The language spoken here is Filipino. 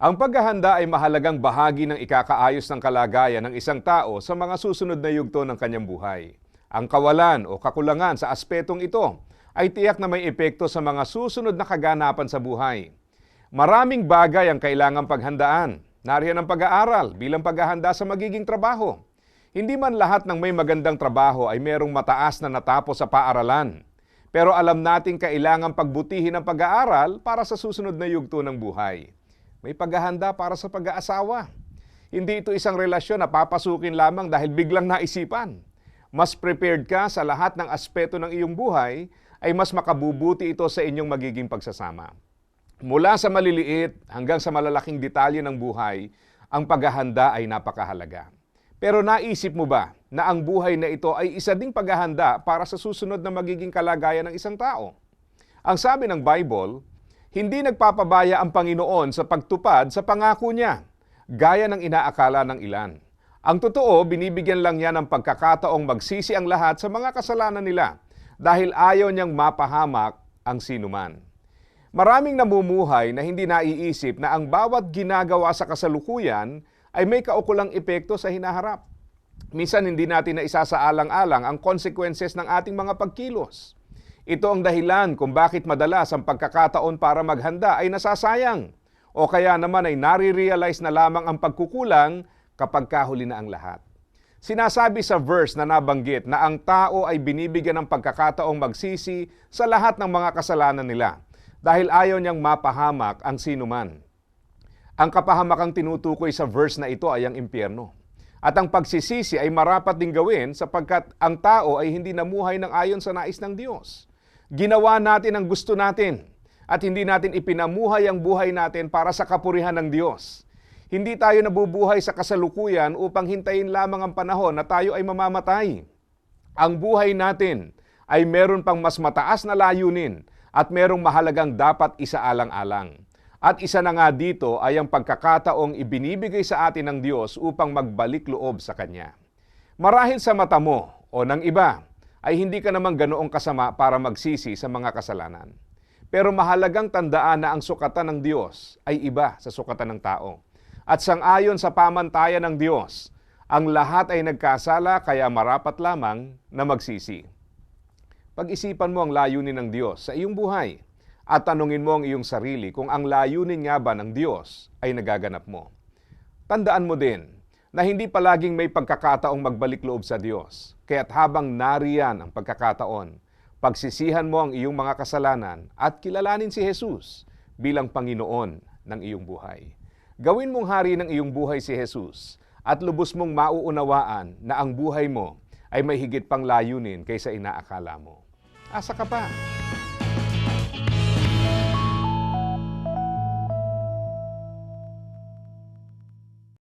Ang paghahanda ay mahalagang bahagi ng ikakaayos ng kalagayan ng isang tao sa mga susunod na yugto ng kanyang buhay. Ang kawalan o kakulangan sa aspetong ito ay tiyak na may epekto sa mga susunod na kaganapan sa buhay. Maraming bagay ang kailangang paghandaan. Nariyan ang pag-aaral bilang paghahanda sa magiging trabaho. Hindi man lahat ng may magandang trabaho ay merong mataas na natapos sa paaralan. Pero alam natin kailangang pagbutihin ang pag-aaral para sa susunod na yugto ng buhay. May paghahanda para sa pag-aasawa. Hindi ito isang relasyon na papasukin lamang dahil biglang naisipan. Mas prepared ka sa lahat ng aspeto ng iyong buhay, ay mas makabubuti ito sa inyong magiging pagsasama. Mula sa maliliit hanggang sa malalaking detalye ng buhay, ang paghahanda ay napakahalaga. Pero naisip mo ba na ang buhay na ito ay isa ding paghahanda para sa susunod na magiging kalagayan ng isang tao? Ang sabi ng Bible, hindi nagpapabaya ang Panginoon sa pagtupad sa pangako niya, gaya ng inaakala ng ilan. Ang totoo, binibigyan lang niya ng pagkakataong magsisi ang lahat sa mga kasalanan nila dahil ayaw niyang mapahamak ang sinuman. Maraming namumuhay na hindi naiisip na ang bawat ginagawa sa kasalukuyan ay may kaukulang epekto sa hinaharap. Minsan hindi natin na isasaalang-alang ang consequences ng ating mga pagkilos. Ito ang dahilan kung bakit madalas ang pagkakataon para maghanda ay nasasayang o kaya naman ay nare-realize na lamang ang pagkukulang kapag kahuli na ang lahat. Sinasabi sa verse na nabanggit na ang tao ay binibigyan ng pagkakataong magsisi sa lahat ng mga kasalanan nila dahil ayaw niyang mapahamak ang sinuman. Ang kapahamakang tinutukoy sa verse na ito ay ang impyerno. At ang pagsisisi ay marapat ding gawin sapagkat ang tao ay hindi namuhay ng ayon sa nais ng Diyos. Ginawa natin ang gusto natin at hindi natin ipinamuhay ang buhay natin para sa kapurihan ng Diyos. Hindi tayo nabubuhay sa kasalukuyan upang hintayin lamang ang panahon na tayo ay mamamatay. Ang buhay natin ay meron pang mas mataas na layunin at merong mahalagang dapat isaalang-alang. At isa na nga dito ay ang pagkakataong ibinibigay sa atin ng Diyos upang magbalik loob sa Kanya. Marahil sa mata mo o ng iba ay hindi ka naman ganoong kasama para magsisi sa mga kasalanan. Pero mahalagang tandaan na ang sukatan ng Diyos ay iba sa sukatan ng tao. At sangayon sa pamantayan ng Diyos, ang lahat ay nagkasala kaya marapat lamang na magsisi. Pag-isipan mo ang layunin ng Diyos sa iyong buhay at tanungin mo ang iyong sarili kung ang layunin nga ba ng Diyos ay nagaganap mo. Tandaan mo din na hindi palaging may pagkakataong magbalik loob sa Diyos. Kaya't habang nariyan ang pagkakataon, pagsisihan mo ang iyong mga kasalanan at kilalanin si Jesus bilang Panginoon ng iyong buhay. Gawin mong hari ng iyong buhay si Jesus at lubos mong mauunawaan na ang buhay mo ay may higit pang layunin kaysa inaakala mo. Asa ka pa?